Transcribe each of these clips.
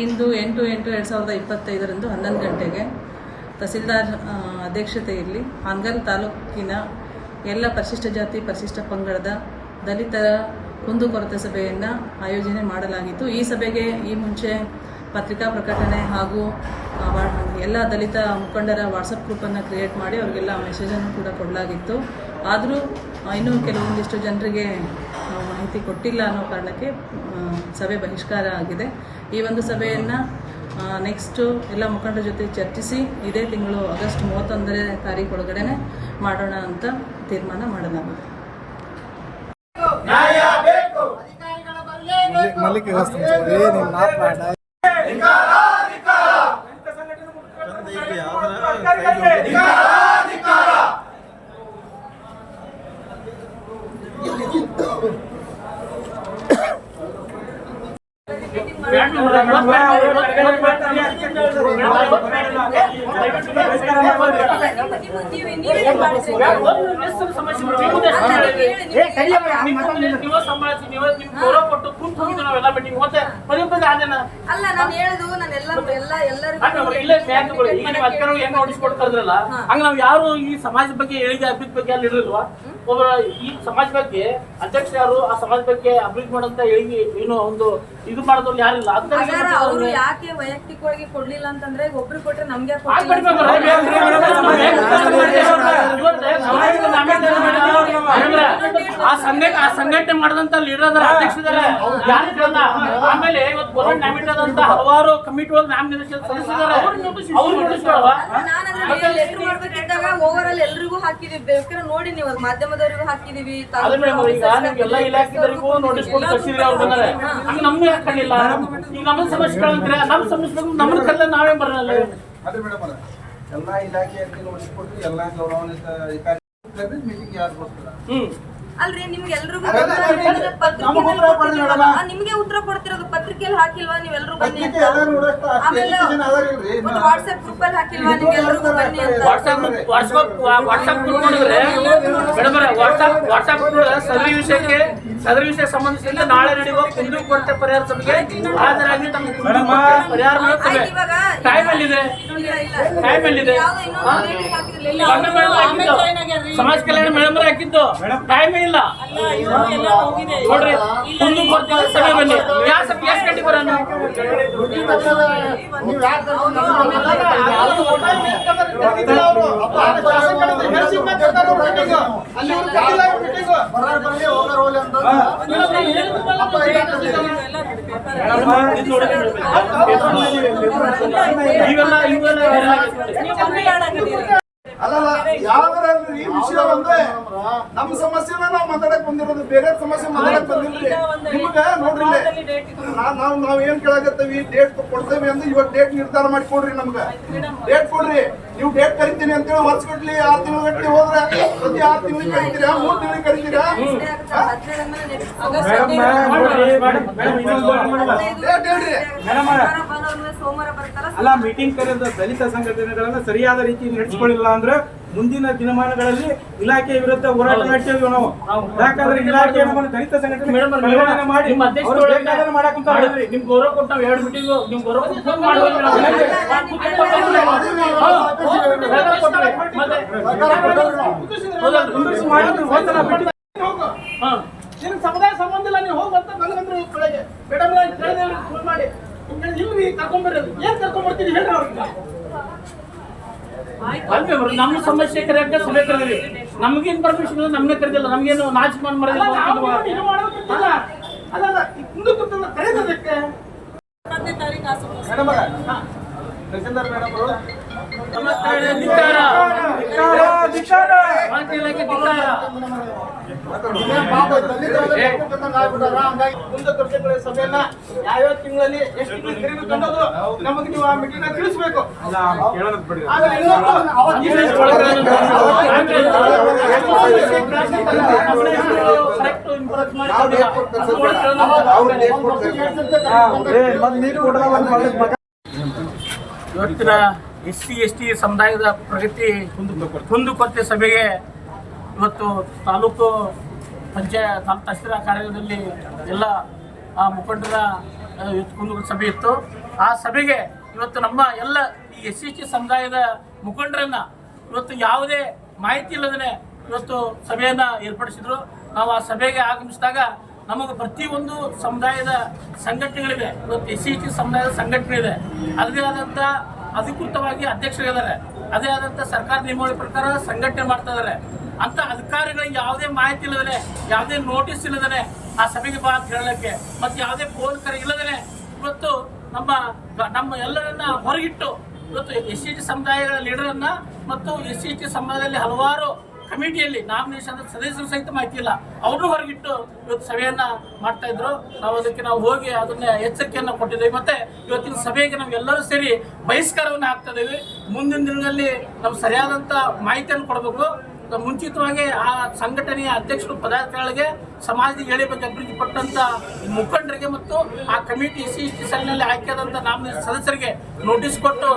ಇಂದು ಎಂಟು ಎಂಟು ಎರಡು ಸಾವಿರದ ಇಪ್ಪತ್ತೈದರಂದು ಹನ್ನೊಂದು ಗಂಟೆಗೆ ತಹಸೀಲ್ದಾರ್ ಅಧ್ಯಕ್ಷತೆಯಲ್ಲಿ ಹಾನಗಲ್ ತಾಲೂಕಿನ ಎಲ್ಲ ಪರಿಶಿಷ್ಟ ಜಾತಿ, ಪರಿಶಿಷ್ಟ ಪಂಗಡದ ದಲಿತರ ಕುಂದುಕೊರತೆ ಸಭೆಯನ್ನು ಆಯೋಜನೆ ಮಾಡಲಾಗಿತ್ತು. ಈ ಸಭೆಗೆ ಈ ಮುಂಚೆ ಪತ್ರಿಕಾ ಪ್ರಕಟಣೆ ಹಾಗೂ ಎಲ್ಲ ದಲಿತ ಮುಖಂಡರ ವಾಟ್ಸಪ್ ಗ್ರೂಪನ್ನು ಕ್ರಿಯೇಟ್ ಮಾಡಿ ಅವರಿಗೆಲ್ಲ ಮೆಸೇಜನ್ನು ಕೂಡ ಕೊಡಲಾಗಿತ್ತು. ಆದರೂ ಇನ್ನೂ ಕೆಲವೊಂದಿಷ್ಟು ಜನರಿಗೆ ಮಾಹಿತಿ ಕೊಟ್ಟಿಲ್ಲ ಅನ್ನೋ ಕಾರಣಕ್ಕೆ ಸಭೆ ಬಹಿಷ್ಕಾರ ಆಗಿದೆ. ಈ ಒಂದು ಸಭೆಯನ್ನು ನೆಕ್ಸ್ಟು ಎಲ್ಲ ಮುಖಂಡರ ಜೊತೆ ಚರ್ಚಿಸಿ ಇದೇ ತಿಂಗಳು ಆಗಸ್ಟ್ ಮೂವತ್ತೊಂದನೇ ತಾರೀಕು ಒಳಗಡೆನೆ ಮಾಡೋಣ ಅಂತ ತೀರ್ಮಾನ ಮಾಡಲಾಗಿದೆ ಮಲ್ಲಿಗೆ ಅಲ್ಲ ನಾನು ಹೇಳುದು ನಾನು ಎಲ್ಲ ಎಲ್ಲ ಎಲ್ಲರಿಗೂ ಹಂಗ ಹಂಗ ನಾವ್ ಯಾರು ಈ ಸಮಾಜದ ಬಗ್ಗೆ ಹೇಳಿದ ಅಭಿವೃದ್ಧಿ ಬಗ್ಗೆ ಅಲ್ಲಿ ಇರಲ್ವಾ ಒಬ್ಬ ಈ ಸಮಾಜ ಬಗ್ಗೆ ಅಧ್ಯಕ್ಷ ಯಾರು ಆ ಸಮಾಜ ಬಗ್ಗೆ ಅಭಿವೃದ್ಧಿ ಮಾಡಂತ ಹೇಳಿ ಏನು ಒಂದು ಇದು ಮಾಡೋದ್ರಲ್ಲಿ ಯಾರಿಲ್ಲ ಅವರು ಯಾಕೆ ವೈಯಕ್ತಿಕವಾಗಿ ಕೊಡ್ಲಿಲ್ಲ ಅಂತಂದ್ರೆ ಒಬ್ರು ಕೊಟ್ರೆ ನಮ್ಗೆ ಆ ಸಂಘಟನೆ ಆ ಸಂಘಟನೆ ಮಾಡಿದಂತ ಲೀಡರ್ ಅದರ ಅಧ್ಯಕ್ಷದಾರೆ ಯಾರು ಇದ್ರಲ್ಲ? ಆಮೇಲೆ ಇವತ್ತು ಗೌರ್ಮೆಂಟ್ ನಾಮಿನೇಟ್ ಆದಂತ ಹಲವಾರು ಕಮಿಟಿ ಒಳಗೆ ನಾಮಿನೇಷನ್ ಸಲ್ಲಿಸಿದ್ದಾರೆ ಅವ್ರು ನೋಟಿಸ್ ನಾನು ಅದ್ರಲ್ಲಿ ಲೆಟರ್ ಮಾಡ್ಬೇಕಿದ್ದಾಗ ಓವರ್ ಆಲ್ ಎಲ್ರಿಗೂ ಹಾಕಿದೀವಿ ಬೇಕಾದ್ರೆ ನೋಡಿ ನೀವು ಅದು ಮಾಧ್ಯಮದವರಿಗೂ ಹಾಕಿದೀವಿ ಅದೇ ಮೇಡಮ್ ಈಗ ನಿಮ್ಗೆ ಎಲ್ಲ ಇಲಾಖೆದವರಿಗೂ ನೋಟಿಸ್ ಕೊಟ್ಟು ಕಳ್ಸಿದ್ರಿ ಅವ್ರು ಬಂದಾರೆ ಹಂಗ ನಮ್ಗೆ ಯಾಕೆ ಕಣ್ಣಿಲ್ಲ? ಈಗ ನಮ್ಮ ನಮ್ಮ ಸಮಸ್ಯೆ ನಮ್ಮನ್ನ ಕಲ್ಲ ನಾವೇ ಬರಲ್ಲ ಅದೇ ಮೇಡಮ್ ಅಲ್ಲ ಎಲ್ಲ ಇಲಾಖೆಯಲ್ಲಿ ನೋಡಿಸ್ಕೊಟ್ಟು ಎಲ್ಲ ಗೌರವಾನ್ವಿತ ಅಧಿಕಾರಿ ಮೀಟಿಂಗ್ ಯಾರು ಬರ್ತಾರ ಹ್ಮ್. ಅಲ್ರಿ ನಿಮ್ಗೆ ಎಲ್ರಿಗೂ ನಮ್ಗೆ ಉತ್ತರ ಕೊಡ್ತೀರಲ್ಲ? ನಿಮ್ಗೆ ಉತ್ತರ ಕೊಡ್ತಿರೋದು ಪತ್ರಿಕೆಯಲ್ಲಿ ಹಾಕಿಲ್ವಾ ನೀವೆಲ್ಲರೂ ಬನ್ನಿ ಆಮೇಲೆ? ಒಂದು ವಾಟ್ಸ್ಆಪ್ ಗ್ರೂಪ್ ಅಲ್ಲಿ ಹಾಕಿಲ್ವಾ ನಿಮ್ಗೆ ಎಲ್ರಿಗೂ ಬನ್ನಿ ಅಂತ ಸದರಿ ವಿಷಯಕ್ಕೆ ಸದರಿ ವಿಷಯ ಸಂಬಂಧಿಸಿದಂತೆ ನಾಳೆ ನಡೆಯುವ ಕುಂದು ಕೊರತೆ ಪರಿಹಾರ ಸಭೆಗೆ ಹಾಜರಾಗಿ ತಮ್ಮ ಪರಿಹಾರ ಮಾಡೋ ಆಯ್ತು, ಇವಾಗ ಟೈಮ್ ಎಲ್ಲಿದೆ ಟೈಮ್ ಎಲ್ಲಿದೆ ಸಮಾಜ ಕಲ್ಯಾಣ ಮೇಡಮ್ ಹಾಕಿದ್ದು ಟೈಮ್ ಇಲ್ಲ ನೋಡ್ರಿ ಕುಂದು ಕೊರತೆ ಸಭೆ ಬನ್ನಿ ಯಾವ ಗಂಟೆಗೆ ಬರೋಣ ಇವೆಲ್ಲ ಇವೆಲ್ಲ ಅಲ್ಲಲ್ಲ ಯಾವ್ದಾರ ಈ ವಿಷಯ ಅಂದ್ರೆ ನಮ್ಮ ಸಮಸ್ಯೆನ ನಾವು ಮಾತಾಡಕ್ ಬಂದಿರೋದು ಬೇರೆ ಸಮಸ್ಯೆ ಮಾತಾಡಕ್ ಬಂದಿಲ್ರಿ ನಿಮ್ಗ ನೋಡ್ರಿ ನಾವು ನಾವ್ ಏನ್ ಕೇಳಾಕತ್ತೀವಿ ಡೇಟ್ ಕೊಡ್ತೇವೆ ಅಂದ್ರೆ ಇವತ್ತು ಡೇಟ್ ನಿರ್ಧಾರ ಮಾಡಿ ಕೊಡ್ರಿ ನಮ್ಗ ಡೇಟ್ ಕೊಡ್ರಿ ನೀವು ಡೇಟ್ ಕರಿತೀನಿ ಅಂತೇಳಿ ವರ್ಷ ಗಟ್ಲಿ ಆರು ತಿಂಗಳ ಗಟ್ಲಿ ಹೋದ್ರೆ ಪ್ರತಿ ಆರು ತಿಂಗಳಿಗೆ ಕರಿತೀರಾ ಮೂರ್ ತಿಂಗಳಿಗೆ ಕರಿತೀರಾ ಡೇಟ್ ಹೇಳ್ರಿ ಸೋಮವಾರ ಬರ್ತಾರ ಅಲ್ಲ ಮೀಟಿಂಗ್ ಕರೆದ ದಲಿತ ಸಂಘಟನೆಗಳನ್ನ ಸರಿಯಾದ ರೀತಿ ನಡೆಸಿಕೊಳ್ಳಿಲ್ಲ ಅಂದ್ರೆ ಮುಂದಿನ ದಿನಮಾನಗಳಲ್ಲಿ ಇಲಾಖೆ ವಿರುದ್ಧ ಹೋರಾಟ ನಡೆಸಿದ್ವಿ ನಾವು ಯಾಕಂದ್ರೆ ಇಲಾಖೆ ದಲಿತ ಸಂಘಟನೆ ಮಾಡಿ ಮಾಡಿ ನಿಮ್ ಗೌರವ ಕೊಟ್ಟು ನಾವು ಎರಡು ಮೀಟಿಂಗ್ ನಿಮ್ ಗೌರವ ಕೊಟ್ಟು ಫೋನ್ ಮಾಡುವಾಗ ನಾವು ಕುಂದ್ರಿಸಿ ಮಾಡಿದ್ರು ಹೋಗ್ತಾರ ಬಿಟ್ಟು ನಿನ್ ಸಮುದಾಯ ಸಂಬಂಧ ಇಲ್ಲ ನೀವು ಹೋಗುವಂತ ನನಗಂದ್ರೆ ಬೆಳಗ್ಗೆ ಮೇಡಮ್ ಕೇಳಿದ್ರೆ ಫೋನ್ ಮಾಡಿ ಏನ್ ಹೇಳ್ರಿ ಅವ್ರಿಗೆ ಅಲ್ವೇ ಅವ್ರು ನಮ್ಮ ಸಮಸ್ಯೆ ಕರೆಯಕ್ಕೆ ಸಭೆ ಕರೆದ್ರಿ. ನಮ್ಗೇನ್ ಪರ್ಮಿಷನ್ ಇಲ್ಲ ನಮ್ಗೆ ಕರೆದಿಲ್ಲ ನಮ್ಗೇನು ನಾಚಮಾನ್ ಮಾಡಿಲ್ಲ ಅಲ್ಲ ಮುಂದೆ ಕೂತಲ್ಲ ಕರೆದಕ್ಕೆ ಮೇಡಮ್ ತಹಸೀಲ್ದಾರ್ ಮೇಡಮ್ ಅವರು. ಧಿಕ್ಕಾರ ಧಿಕ್ಕಾರ, ಧಿಕ್ಕಾರ. ಮಾಹಿತಿ ಇಲಾಖೆ ಧಿಕ್ಕಾರ. ಸಭೆಯನ್ನ. ಯಾವ್ಯಾವ ತಿಂಗಳಲ್ಲಿ ಎಷ್ಟು ಅನ್ನೋದು ನಮಗೆ ನೀವು ಆ ಮೀಟಿಂಗ್ ತಿಳಿಸ್ಬೇಕು. ಇವತ್ತಿನ ಎಸ್ ಸಿ ಎಸ್ ಟಿ ಸಮುದಾಯದ ಪ್ರಗತಿ ಕುಂದುಕೊರತೆ ಸಭೆಗೆ ಇವತ್ತು ತಾಲೂಕು ಪಂಚಾಯತ್, ತಾಲೂಕು ತಹಸೀಲ್ದಾರ್ ಕಾರ್ಯಾಲಯದಲ್ಲಿ ಎಲ್ಲ ಆ ಮುಖಂಡರ ಸಭೆ ಇತ್ತು. ಆ ಸಭೆಗೆ ಇವತ್ತು ನಮ್ಮ ಎಲ್ಲ ಈ ಎಸ್ ಸಿ ಸಮುದಾಯದ ಮುಖಂಡರನ್ನು ಇವತ್ತು ಯಾವುದೇ ಮಾಹಿತಿ ಇಲ್ಲದೇ ಇವತ್ತು ಸಭೆಯನ್ನು ಏರ್ಪಡಿಸಿದ್ರು. ನಾವು ಆ ಸಭೆಗೆ ಆಗಮಿಸಿದಾಗ ನಮಗೆ ಪ್ರತಿಯೊಂದು ಸಮುದಾಯದ ಸಂಘಟನೆಗಳಿದೆ ಇವತ್ತು ಎಸ್ ಸಿ ಸಮುದಾಯದ ಸಂಘಟನೆ ಇದೆ ಅದರದೇ ಆದಂಥ ಅಧಿಕೃತವಾಗಿ ಅಧ್ಯಕ್ಷರಿದ್ದಾರೆ. ಅದೇ ಆದಂಥ ಸರ್ಕಾರ ನಿಯಮಗಳ ಪ್ರಕಾರ ಸಂಘಟನೆ ಮಾಡ್ತಾ ಇದ್ದಾರೆ. ಅಂತ ಅಧಿಕಾರಿಗಳಿಗೆ ಯಾವುದೇ ಮಾಹಿತಿ ಇಲ್ಲದೇ ಯಾವುದೇ ನೋಟಿಸ್ ಇಲ್ಲದೇ ಆ ಸಭೆಗೆ ಬಾ ಅಂತ ಹೇಳಲಿಕ್ಕೆ ಮತ್ತೆ ಯಾವುದೇ ಫೋನ್ ಕರೆ ಇವತ್ತು ನಮ್ಮ ನಮ್ಮ ಎಲ್ಲರನ್ನ ಹೊರಗಿಟ್ಟು ಇವತ್ತು ಎಸ್ ಸಿ ಟಿ ಸಮುದಾಯಗಳ ಲೀಡರನ್ನ ಮತ್ತು ಎಸ್ ಸಿ ಟಿ ಸಮುದಾಯದಲ್ಲಿ ಹಲವಾರು ಕಮಿಟಿಯಲ್ಲಿ ನಾಮಿನೇಷನ್ ಸದಸ್ಯರು ಸಹಿತ ಮಾಹಿತಿ ಇಲ್ಲ. ಅವರು ಹೊರಗಿಟ್ಟು ಇವತ್ತು ಸಭೆಯನ್ನ ಮಾಡ್ತಾ ಇದ್ರು. ನಾವು ಅದಕ್ಕೆ ನಾವು ಹೋಗಿ ಅದನ್ನ ಎಚ್ಚರಿಕೆಯನ್ನು ಕೊಟ್ಟಿದ್ದೇವೆ. ಮತ್ತೆ ಇವತ್ತಿನ ಸಭೆಗೆ ನಾವು ಎಲ್ಲರೂ ಸೇರಿ ಬಹಿಷ್ಕಾರವನ್ನು ಹಾಕ್ತಾ ಇದ್ದೀವಿ. ಮುಂದಿನ ದಿನಗಳಲ್ಲಿ ನಾವು ಸರಿಯಾದಂತ ಮಾಹಿತಿಯನ್ನು ಕೊಡಬೇಕು. ಮುಂಚಿತವಾಗಿ ಆ ಸಂಘಟನೆಯ ಅಧ್ಯಕ್ಷರು ಪದಾಧಿಕಾರಿಗಳಿಗೆ ಸಮಾಜದ ಅಭಿವೃದ್ಧಿ ಪಟ್ಟಂತ ಮುಖಂಡರಿಗೆ ಮತ್ತು ಆ ಕಮಿಟಿ ಸಿ ಎಸ್ ಟಿ ಸೆಲ್ನಲ್ಲಿ ಆಯ್ಕೆಯಾದಂಥ ನಾಮ ಸದಸ್ಯರಿಗೆ ನೋಟಿಸ್ ಕೊಟ್ಟು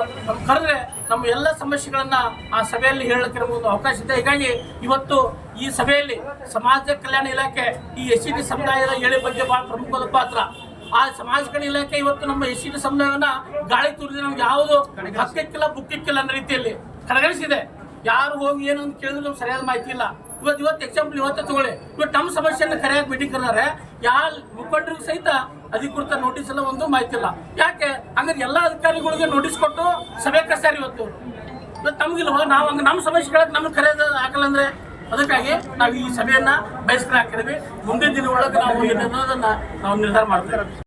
ಕರೆದ್ರೆ ನಮ್ಮ ಎಲ್ಲ ಸಮಸ್ಯೆಗಳನ್ನ ಆ ಸಭೆಯಲ್ಲಿ ಹೇಳಕ್ಕೆ ಒಂದು ಅವಕಾಶ ಇದೆ. ಹೀಗಾಗಿ ಇವತ್ತು ಈ ಸಭೆಯಲ್ಲಿ ಸಮಾಜ ಕಲ್ಯಾಣ ಇಲಾಖೆ ಈ ಎಸ್ ಸಿ ಸಮುದಾಯದ ಹೇಳಿ ಬಗ್ಗೆ ಬಹಳ ಪ್ರಮುಖವಾದ ಪಾತ್ರ. ಆ ಸಮಾಜ ಕಲ್ಯಾಣ ಇಲಾಖೆ ಇವತ್ತು ನಮ್ಮ ಎಸ್ ಸಿ ಟಿ ಸಮುದಾಯವನ್ನ ಗಾಳಿ ತುರಿದ್ರೆ ನಮ್ಗೆ ಯಾವುದು ಹಕ್ಕಕ್ಕಿಲ್ಲ, ಬುಕ್ಕಿಕ್ಕಿಲ್ಲ ಅನ್ನೋ ರೀತಿಯಲ್ಲಿ ಕಡೆಗಣಿಸಿದೆ ಯಾರು ಹೋಗಿ ಏನು ಅಂತ ಕೇಳಿದ್ರು ಸರಿಯಾದ ಮಾಹಿತಿ ಇಲ್ಲ. ಇವತ್ತು ಇವತ್ತು ಎಕ್ಸಾಂಪಲ್ ಇವತ್ತು ತಗೊಳ್ಳಿ. ಇವತ್ತು ನಮ್ಮ ಸಮಸ್ಯೆಯನ್ನು ಕರೆಯಾಗಿ ಮೀಟಿಂಗ್ ಕರೆದಾರೆ ಯಾ ಮುಖಂಡರಿಗೂ ಸಹಿತ ಅಧಿಕೃತ ನೋಟಿಸ್ ಎಲ್ಲ ಒಂದು ಮಾಹಿತಿ ಇಲ್ಲ. ಯಾಕೆ? ಹಂಗಾರೆ ಎಲ್ಲ ಅಧಿಕಾರಿಗಳಿಗೆ ನೋಟಿಸ್ ಕೊಟ್ಟು ಸಭೆ ಕರ್ಸ್ಯಾರ ಇವತ್ತು. ಇವತ್ತು ನಮ್ಗಿಲ್ವ ನಾವು ಹಂಗೆ ನಮ್ಮ ಕೇಳಕ್ಕೆ ನಮ್ಗೆ ಕರೆಯೋದು ಆಗಲ್ಲ ಅಂದ್ರೆ ಅದಕ್ಕಾಗಿ ನಾವು ಈ ಸಭೆಯನ್ನ ಬಯಸ್ಕೊಂಡು ಹಾಕಿದ್ವಿ ಮುಂದಿನ ದಿನಗಳೊಳಗೆ ನಾವು ಏನನ್ನೋದನ್ನ ನಾವು ನಿರ್ಧಾರ ಮಾಡ್ತೇವೆ.